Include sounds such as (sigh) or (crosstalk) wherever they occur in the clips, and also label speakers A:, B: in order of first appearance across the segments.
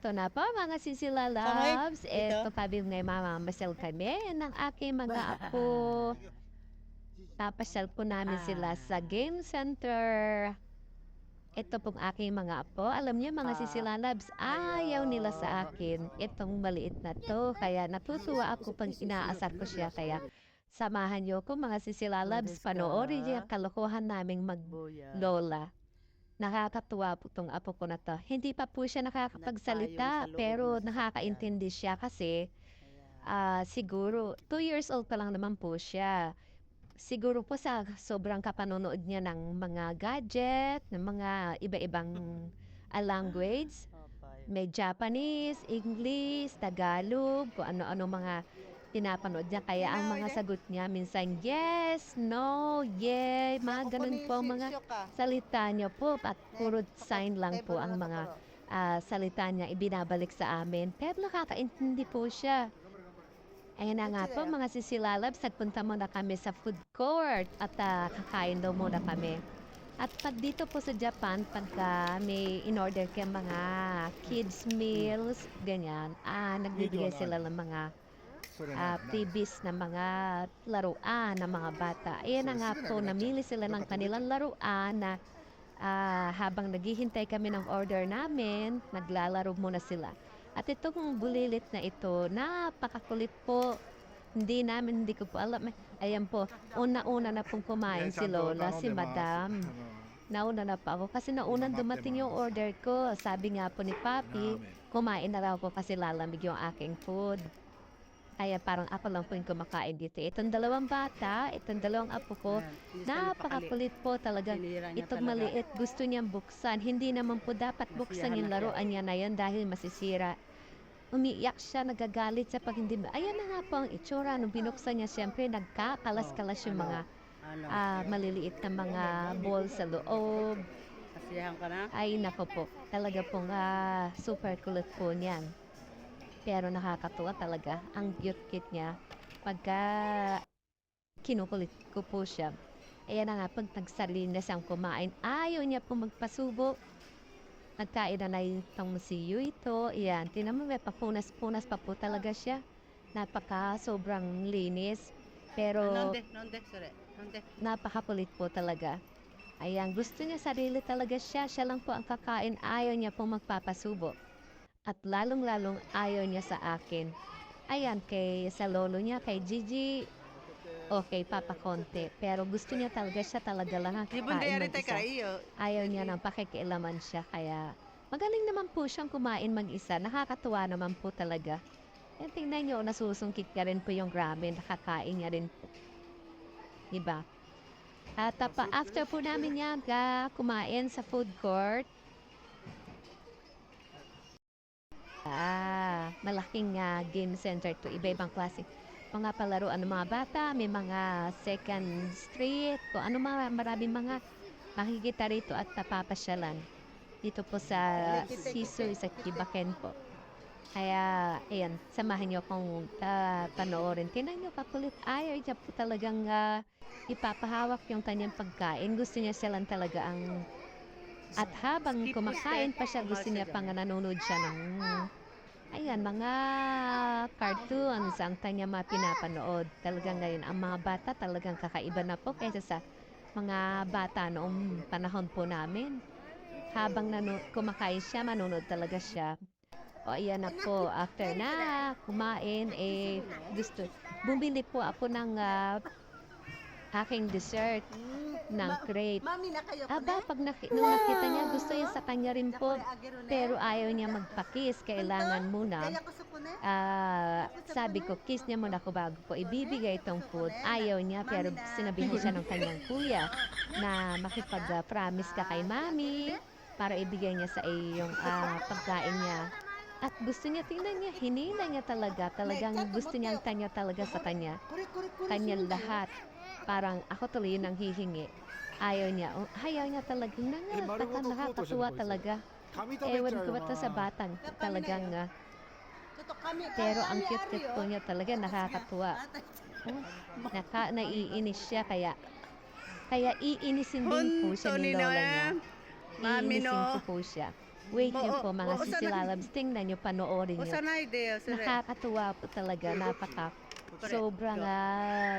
A: heto na po mga sisila loves.
B: ito.
A: Ito kami na mamamasal kami ng aking mga apo. Papasyal po namin sila
B: Ah.
A: sa game center. Ito pong aking mga apo. Alam niyo mga
B: Ah.
A: sisila loves, ayaw nila sa akin itong maliit na to. Kaya natutuwa ako pag inaasar ko siya. Kaya samahan niyo ko mga sisila loves. Panoorin niyo ang kalokohan naming mag
B: Boya.
A: Lola. Nakakatuwa po tong apo ko na to. Hindi pa po siya nakakapagsalita, pero nakakaintindi siya kasi ah, siguro 2 years old pa lang naman po siya. Siguro po sa sobrang kapanonood niya ng mga gadget, ng mga iba-ibang (laughs) language, may Japanese, English, Tagalog, kung ano-ano mga pinapanood niya. Kaya ang mga sagot niya minsan yes, no, yay, mga ganun po ang mga salita niya po at puro sign lang po ang mga ah, salita niya ibinabalik sa amin. Pero nakakaintindi po siya. Ayan na nga po mga sisilalabs, nagpunta muna kami sa food court at ah, kakain daw muna kami. At pag dito po sa Japan, pagka may in-order kayo mga kids meals, ganyan, ah, nagbibigay sila ng mga ah, freebies na mga laruan ng mga bata. Ayan na nga po, namili sila ng kanilang laruan na ah, habang naghihintay kami ng order namin, naglalaro muna sila. At itong bulilit na ito, napakakulit po. Hindi namin, hindi ko po alam. Ayan po, una-una na pong kumain si Lola, si Madam. Nauna na pa ako kasi naunang dumating yung order ko. Sabi nga po ni Papi, kumain na raw po kasi lalamig yung aking food. Kaya parang ako lang po yung kumakain dito. Itong dalawang bata, itong dalawang apo ko, napakakulit po talaga. Itong maliit, gusto niyang buksan. Hindi naman po dapat buksan yung laruan niya na yan dahil masisira. Umiiyak siya, nagagalit sa pag hindi... Ayan na nga po ang itsura. Nung binuksan niya, siyempre, nagkakalas-kalas yung mga
B: Ano?
A: ah, maliliit na mga ball sa loob.
B: Kasiyahan ka na?
A: Ay, nako po. Talaga pong ah, super kulit po niyan. Pero nakakatuwa talaga. Ang cute-cute niya. Pagka kinukulit ko po siya. Ayan na nga, pag nagsarili na siyang kumain, ayaw niya po magpasubo. Nagkain na na itong si ito. Ayan, tinan mo, may papunas-punas pa po talaga siya. Napaka sobrang linis. Pero
B: Nonde, nonde, sore. Nonde.
A: napakakulit po talaga. Ayan, gusto niya sarili talaga siya. Siya lang po ang kakain. Ayaw niya po magpapasubo. At lalong-lalong ayaw niya sa akin. Ayan, kay sa lolo niya, kay Gigi, okay, Papa Conte. Pero gusto niya talaga siya talaga lang kakain mag-isa.
B: ka?
A: Ayaw niya ng pakikialaman siya. Kaya magaling naman po siyang kumain mag-isa. Nakakatuwa naman po talaga. Eh, tingnan niyo, nasusungkit ka rin po yung grabe. Nakakain niya rin po. Diba? At ah, pa, after po namin yan, ga, kumain sa food court. Ah, malaking ah, game center to. Iba-ibang klase. Mga palaruan ng mga bata, may mga second street, kung ano mga maraming mga makikita rito at napapasyalan. Dito po sa Siso sa Kibaken po. Kaya, ayan, samahan niyo akong ah, panoorin. Tingnan niyo kakulit. Ayaw niya po talagang ah, ipapahawak yung kanyang pagkain. Gusto niya siya talaga ang... At habang kumakain pa siya, gusto niya pang nanonood siya ng... Ayan, mga cartoons ang kanya mga pinapanood. Talagang ngayon, ang mga bata talagang kakaiba na po kaysa sa mga bata noong panahon po namin. Habang nanu- kumakain siya, manonood talaga siya. O ayan na po, after na kumain, eh gusto, bumili po ako ng ah, aking dessert ng crepe.
B: Mami na kayo
A: Aba, pag naki- nung nakita niya, gusto niya sa kanya rin po. Pero ayaw niya magpakis, kailangan muna. Ah, sabi ko, kiss niya muna ako bago ko ibibigay itong food. Ayaw niya, pero sinabihan siya ng kanyang kuya na makipag-promise ka kay mami para ibigay niya sa iyo yung ah, pagkain niya. At gusto niya, tingnan niya, hinila niya talaga. Talagang gusto niyang tanya talaga sa kanya. Kanyang lahat parang ako tuloy yun ang hihingi. Ayaw niya. Oh, ayaw niya talaga. Nang, taka, nakakatuwa talaga. Ewan ko ba sa batang talagang ah. pero ang cute-cute po niya talaga, nakakatuwa. Oh, naka, naiinis siya, kaya kaya iinisin din po siya ni Lola niya. Iinisin ko po siya. Wait niyo po mga sisilabs, tingnan niyo, panoorin niyo. Nakakatuwa po talaga, napaka sobrang uh,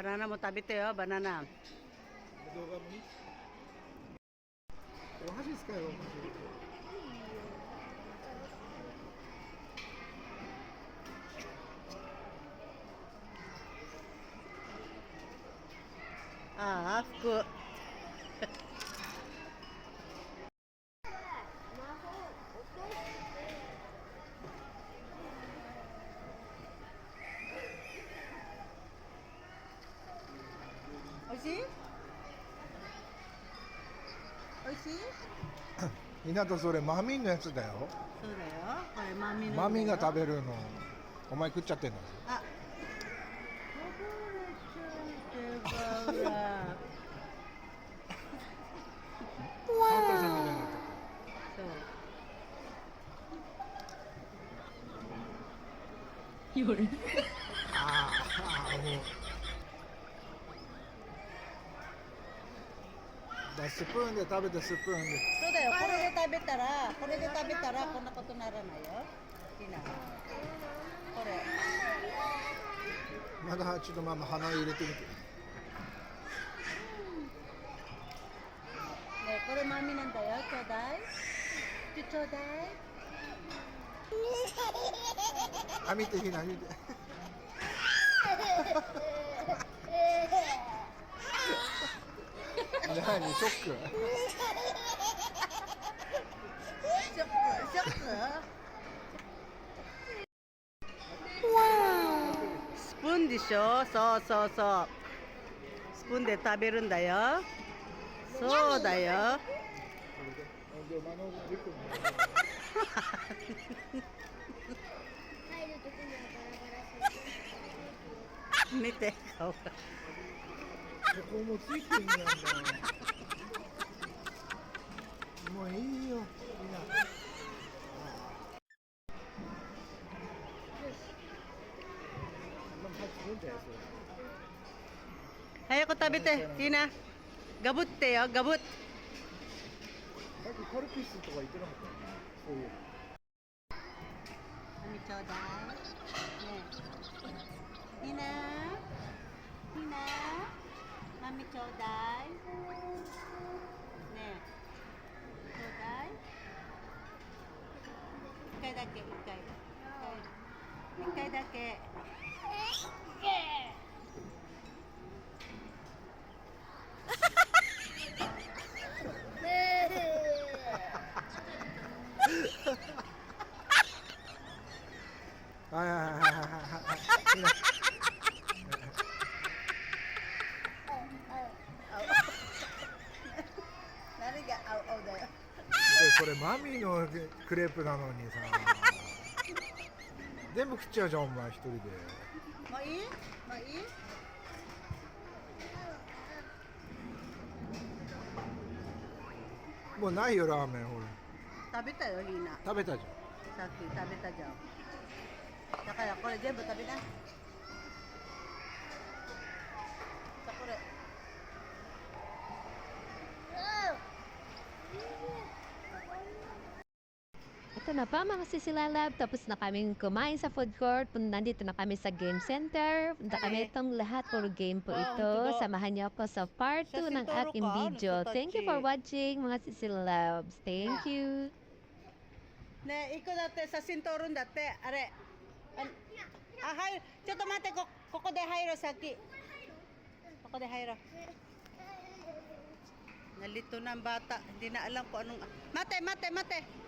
B: やろうバナナも食べてよバナナ
C: 動画もねお箸使えよお箸
B: ああ服 しい？おいしい？
C: ひなとそれマミーのやつだよ。
B: そうだよ。これマミの
C: マミーが食
B: べ
C: べるの。お前食っちゃってんだ
B: あ。こぼれちゃうってそう。
C: たあーあーもうだスプーンで食べてスプーンで
B: そうだよ、これで食べたら、これで食べたらこんなことならないよ。いいな。これ。
C: まだちょっとママ鼻入れてみて
B: ねこれマミなんだよ。ちょうだい。ちょちょうだい。
C: あ (laughs) 見てひな見て何ショック？
B: ショック、ショック。スプーンでしょ？そうそうそう。スプーンで食べるんだよ。そうだよ。見て、顔が。
C: ここもついてんやんだもういいよみんな
B: 早く食べて、ティーナ。ガブってよ、ガブッ。
C: さっきカルピスとか言ってなかったそういう
B: ちょうだい。ねえ。ひな。ひな。マミちょうだい。ねえ。ちょうだい。一回だけ、一回。一回。一回だけ。
C: はいはいはいはいはいはいみんな
B: 何が青青だよ。
C: でこれマミーのクレープなのにさ (laughs) 全部食っちゃうじゃんお前一人で
B: もういい？もういい？
C: もうないよラーメンほ
B: 食べたよ、リーナ。
C: ら食べたじ
B: さっき食べたじゃん。だからこれ全部食べな。
A: Ito na pa mga Sisila Lab. Tapos na kaming kumain sa food court. Nandito na kami sa game center. Punta kami itong lahat. Puro game po ito.
B: Diba?
A: Samahan niyo po sa part 2 ng aking video. Thank you for watching mga
B: Sisila Labs. Thank ah. you. Ne, iko date sa sintoron date. Are. Ah, hay. Choto mate ko koko de hayro saki. Koko de hayro. Nalito na ang bata. Hindi na alam ko anong... Mate, mate, mate!